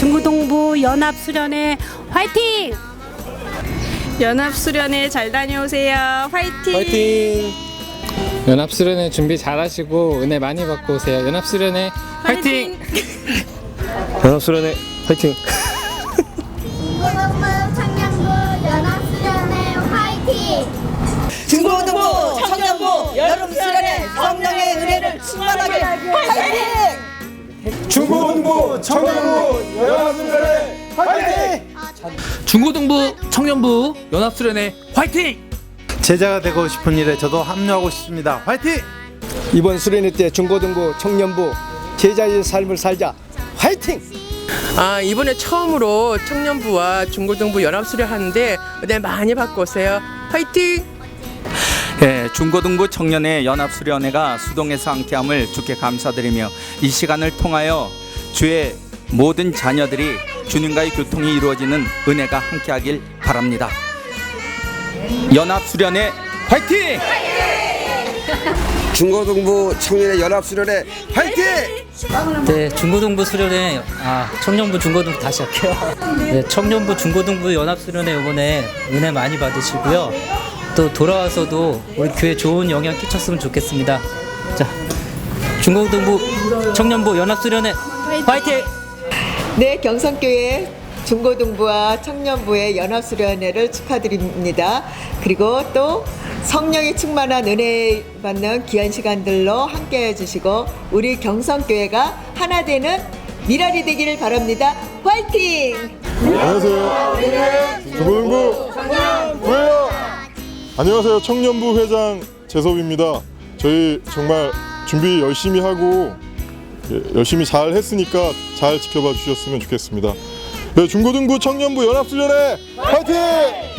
중고동부 연합수련회 화이팅! 연합수련회 잘 다녀오세요. 화이팅! 파이팅! 연합수련회 준비 잘하시고 은혜 많이 받고 오세요. 연합수련회 화이팅! 연합수련회 파이팅! 중고등부 청년부 연합수련회 파이팅! 중고등부 청년부 연합수련회 화이팅! 제자가 되고 싶은 일에 저도 합류하고 싶습니다. 화이팅! 이번 수련회 때 중고등부 청년부 제자의 삶을 살자 화이팅! 아 이번에 처음으로 청년부와 중고등부 연합 수련 하는데 은혜 많이 받고 오세요. 화이팅! 네, 중고등부 청년의 연합 수련회가 수동에서 함께함을 주께 감사드리며 이 시간을 통하여 주의 모든 자녀들이 주님과의 교통이 이루어지는 은혜가 함께하길 바랍니다. 연합 수련회 화이팅! 중고등부 청년의 연합 수련회 화이팅! 네, 중고등부 수련회, 아, 청년부 중고등부 다시 할게요. 네, 청년부 중고등부 연합 수련회 이번에 은혜 많이 받으시고요. 또 돌아와서도 우리 교회 좋은 영향 끼쳤으면 좋겠습니다. 자, 중고등부 청년부 연합 수련회 화이팅! 네, 경성교회 중고등부와 청년부의 연합수련회를 축하드립니다. 그리고 또 성령이 충만한 은혜 받는 귀한 시간들로 함께 해주시고 우리 경성교회가 하나 되는 미랄이 되기를 바랍니다. 화이팅! 안녕하세요. 중고등부 부예요. 안녕하세요. 청년부 회장 재섭입니다. 저희 정말 준비 열심히 하고 예, 열심히 잘 했으니까 잘 지켜봐 주셨으면 좋겠습니다. 네, 중고등부 청년부 연합수련회 화이팅!